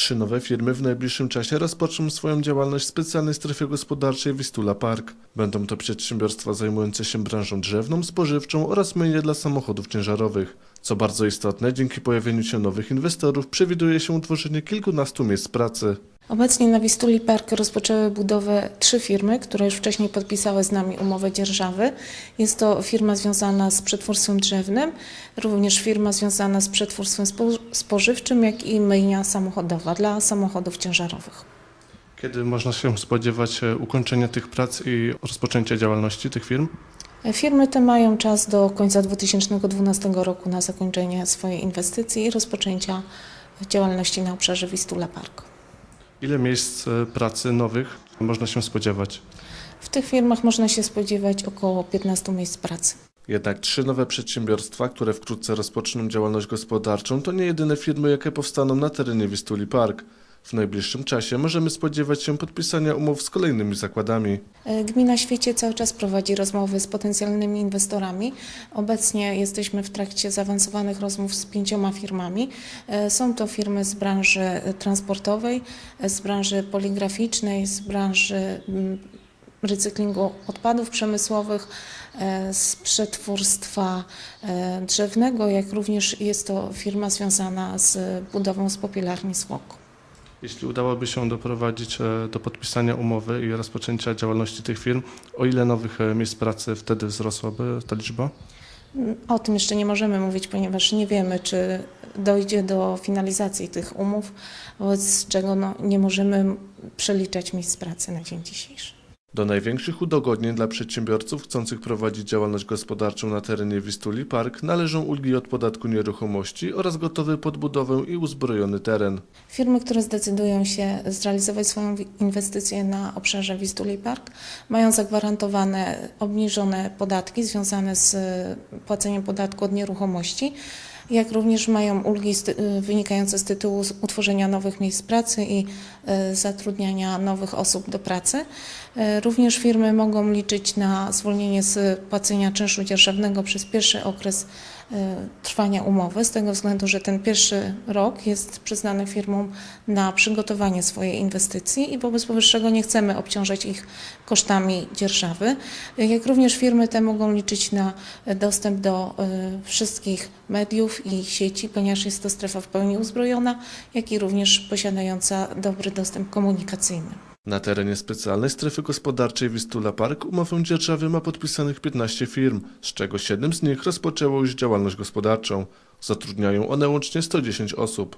Trzy nowe firmy w najbliższym czasie rozpoczną swoją działalność w specjalnej strefie gospodarczej Wistula Park. Będą to przedsiębiorstwa zajmujące się branżą drzewną, spożywczą oraz myjnie dla samochodów ciężarowych. Co bardzo istotne, dzięki pojawieniu się nowych inwestorów przewiduje się utworzenie kilkunastu miejsc pracy. Obecnie na Wistuli Park rozpoczęły budowę trzy firmy, które już wcześniej podpisały z nami umowę dzierżawy. Jest to firma związana z przetwórstwem drzewnym, również firma związana z przetwórstwem spo- spożywczym, jak i myjnia samochodowa dla samochodów ciężarowych. Kiedy można się spodziewać e, ukończenia tych prac i rozpoczęcia działalności tych firm? Firmy te mają czas do końca 2012 roku na zakończenie swojej inwestycji i rozpoczęcia działalności na obszarze Wistula Park. Ile miejsc e, pracy nowych można się spodziewać? W tych firmach można się spodziewać około 15 miejsc pracy. Jednak trzy nowe przedsiębiorstwa, które wkrótce rozpoczną działalność gospodarczą, to nie jedyne firmy, jakie powstaną na terenie Wistuli Park. W najbliższym czasie możemy spodziewać się podpisania umów z kolejnymi zakładami. E, Gmina Świecie cały czas prowadzi rozmowy z potencjalnymi inwestorami. Obecnie jesteśmy w trakcie zaawansowanych rozmów z pięcioma firmami. E, Są to firmy z branży e, transportowej, z branży poligraficznej, z branży mm, recyklingu odpadów przemysłowych, z przetwórstwa drzewnego, jak również jest to firma związana z budową z popielarni słoku. Jeśli udałoby się doprowadzić e, do podpisania umowy i rozpoczęcia działalności tych firm, o ile nowych e, miejsc pracy wtedy wzrosłaby ta liczba? O tym jeszcze nie możemy mówić, ponieważ nie wiemy, czy dojdzie do finalizacji tych umów, wobec czego no, nie możemy przeliczać miejsc pracy na dzień dzisiejszy. Do największych udogodnień dla przedsiębiorców chcących prowadzić działalność gospodarczą na terenie Wistuli Park należą ulgi od podatku nieruchomości oraz gotowy pod budowę i uzbrojony teren. Firmy, które zdecydują się zrealizować swoją inwestycję na obszarze Wistuli Park, mają zagwarantowane obniżone podatki związane z płaceniem podatku od nieruchomości, jak również mają ulgi y, wynikające z tytułu utworzenia nowych miejsc pracy i e, zatrudniania nowych osób do pracy. E, Również firmy mogą liczyć na zwolnienie z płacenia czynszu dzierżawnego przez pierwszy okres trwania umowy, z tego względu, że ten pierwszy rok jest przyznany firmom na przygotowanie swojej inwestycji i wobec powyższego nie chcemy obciążać ich kosztami dzierżawy. E, Jak również firmy te mogą liczyć na e, dostęp do e, wszystkich mediów i sieci, ponieważ jest to strefa w pełni uzbrojona, jak i również posiadająca dobry dostęp komunikacyjny. Na terenie specjalnej strefy gospodarczej Wistula Park umowę dzierżawy ma podpisanych 15 firm, z czego 7 z nich rozpoczęło już działalność gospodarczą. Zatrudniają one łącznie 110 osób.